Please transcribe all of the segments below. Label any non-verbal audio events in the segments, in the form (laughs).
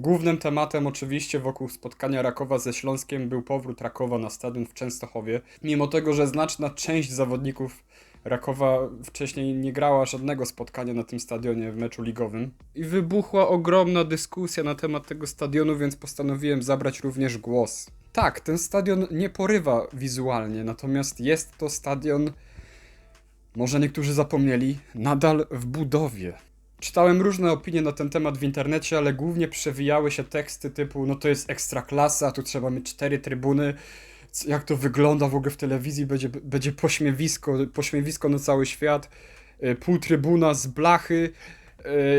Głównym tematem oczywiście wokół spotkania Rakowa ze Śląskiem był powrót Rakowa na stadion w Częstochowie. Mimo tego, że znaczna część zawodników Rakowa wcześniej nie grała żadnego spotkania na tym stadionie w meczu ligowym. I wybuchła ogromna dyskusja na temat tego stadionu, więc postanowiłem zabrać również głos. Tak, ten stadion nie porywa wizualnie, natomiast jest to stadion, może niektórzy zapomnieli, nadal w budowie. Czytałem różne opinie na ten temat w internecie, ale głównie przewijały się teksty typu no to jest ekstra klasa, tu trzeba mieć cztery trybuny, jak to wygląda w ogóle w telewizji, będzie, będzie pośmiewisko, pośmiewisko na cały świat, y, pół trybuna z blachy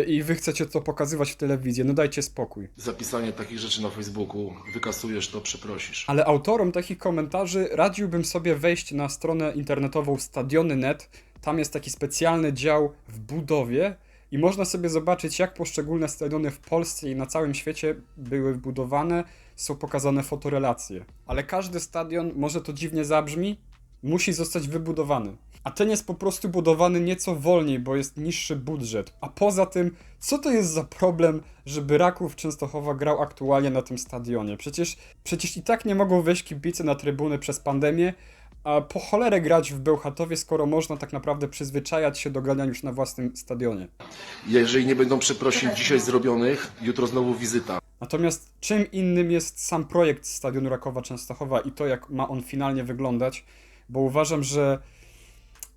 y, i wy chcecie to pokazywać w telewizji, no dajcie spokój. zapisanie takich rzeczy na Facebooku, wykasujesz to, przeprosisz. Ale autorom takich komentarzy radziłbym sobie wejść na stronę internetową stadiony.net. Tam jest taki specjalny dział w budowie i można sobie zobaczyć, jak poszczególne stadiony w Polsce i na całym świecie były wbudowane. Są pokazane fotorelacje. Ale każdy stadion, może to dziwnie zabrzmi, musi zostać wybudowany. A ten jest po prostu budowany nieco wolniej, bo jest niższy budżet. A poza tym, co to jest za problem, żeby Raków Częstochowa grał aktualnie na tym stadionie? Przecież, przecież i tak nie mogą wejść kibice na trybuny przez pandemię, a po cholerę grać w Bełchatowie, skoro można tak naprawdę przyzwyczajać się do grania już na własnym stadionie. Jeżeli nie będą przeprosin dzisiaj zrobionych, jutro znowu wizyta. Natomiast czym innym jest sam projekt Stadionu Rakowa Częstochowa i to, jak ma on finalnie wyglądać, bo uważam, że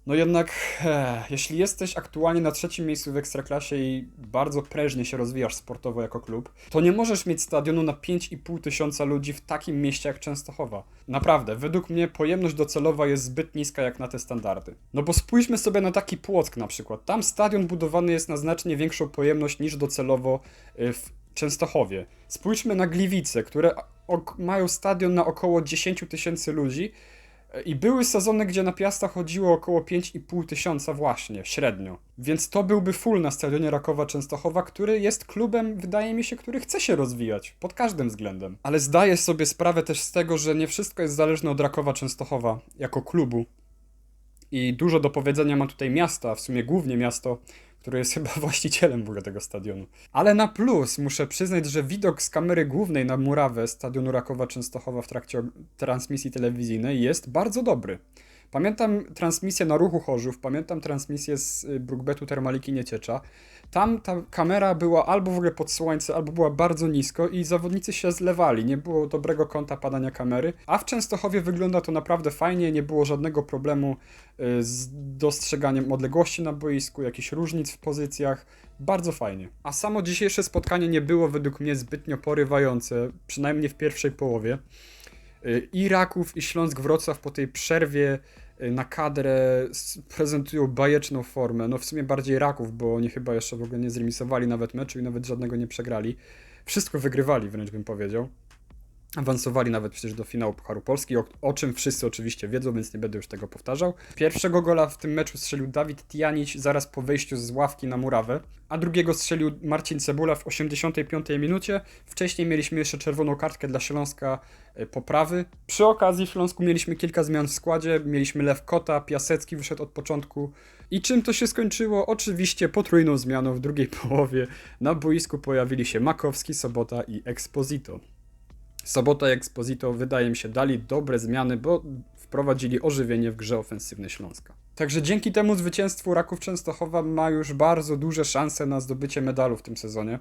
no jednak, eh, jeśli jesteś aktualnie na trzecim miejscu w Ekstraklasie i bardzo prężnie się rozwijasz sportowo jako klub, to nie możesz mieć stadionu na 5,5 tysiąca ludzi w takim mieście jak Częstochowa. Naprawdę, według mnie pojemność docelowa jest zbyt niska jak na te standardy. No bo spójrzmy sobie na taki Płock na przykład. Tam stadion budowany jest na znacznie większą pojemność niż docelowo y, w Częstochowie. Spójrzmy na Gliwice, które mają stadion na około 10 tysięcy ludzi e, i były sezony, gdzie na Piasta chodziło około 5,5 tysiąca właśnie, średnio. Więc to byłby full na stadionie Rakowa Częstochowa, który jest klubem, wydaje mi się, który chce się rozwijać pod każdym względem. Ale zdaję sobie sprawę też z tego, że nie wszystko jest zależne od Rakowa Częstochowa jako klubu. I dużo do powiedzenia ma tutaj miasta, w sumie głównie miasto, które jest (laughs) chyba właścicielem w ogóle tego stadionu. Ale na plus muszę przyznać, że widok z kamery głównej na murawę stadionu Rakowa Częstochowa w trakcie transmisji telewizyjnej jest bardzo dobry. Pamiętam transmisję na ruchu Chorzów, pamiętam transmisję z y, Brookbetu Termaliki Nieciecza. Tam ta kamera była albo w ogóle pod słońce, albo była bardzo nisko i zawodnicy się zlewali. Nie było dobrego kąta padania kamery. A w Częstochowie wygląda to naprawdę fajnie, nie było żadnego problemu y, z dostrzeganiem odległości na boisku, jakichś różnic w pozycjach. Bardzo fajnie. A samo dzisiejsze spotkanie nie było według mnie zbytnio porywające, przynajmniej w pierwszej połowie. Y, I Raków, i Śląsk Wrocław po tej przerwie na kadrę prezentują bajeczną formę. No w sumie bardziej Raków, bo oni chyba jeszcze w ogóle nie zremisowali nawet meczu i nawet żadnego nie przegrali. Wszystko wygrywali, wręcz bym powiedział. Awansowali nawet przecież do finału Pucharu Polski, o, o czym wszyscy oczywiście wiedzą, więc nie będę już tego powtarzał. Pierwszego gola w tym meczu strzelił Dawid Tijanić zaraz po wejściu z ławki na murawę, a drugiego strzelił Marcin Cebula w 85 minucie. Wcześniej mieliśmy jeszcze czerwoną kartkę dla Śląska e, poprawy. Przy okazji w Śląsku mieliśmy kilka zmian w składzie. Mieliśmy Lew Kota, Piasecki wyszedł od początku. I czym to się skończyło? Oczywiście potrójną zmianą w drugiej (laughs) połowie. Na boisku pojawili się Makowski, Sobota i Exposito. Sobota i Exposito wydaje mi się dali dobre zmiany, bo wprowadzili ożywienie w grze ofensywnej Śląska. Także dzięki temu zwycięstwu Raków Częstochowa ma już bardzo duże szanse na zdobycie medalu w tym sezonie.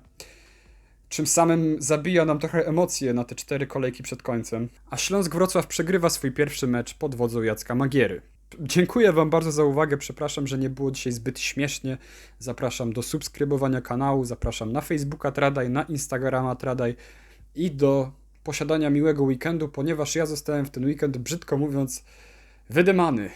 Czym samym zabija nam trochę emocje na te cztery kolejki przed końcem. A Śląsk Wrocław przegrywa swój pierwszy mecz pod wodzą Jacka Magiery. Dziękuję Wam bardzo za uwagę. Przepraszam, że nie było dzisiaj zbyt śmiesznie. Zapraszam do subskrybowania kanału, zapraszam na Facebooka Tradaj, na Instagrama Tradaj i do posiadania miłego weekendu, ponieważ ja zostałem w ten weekend, brzydko mówiąc, wydymany.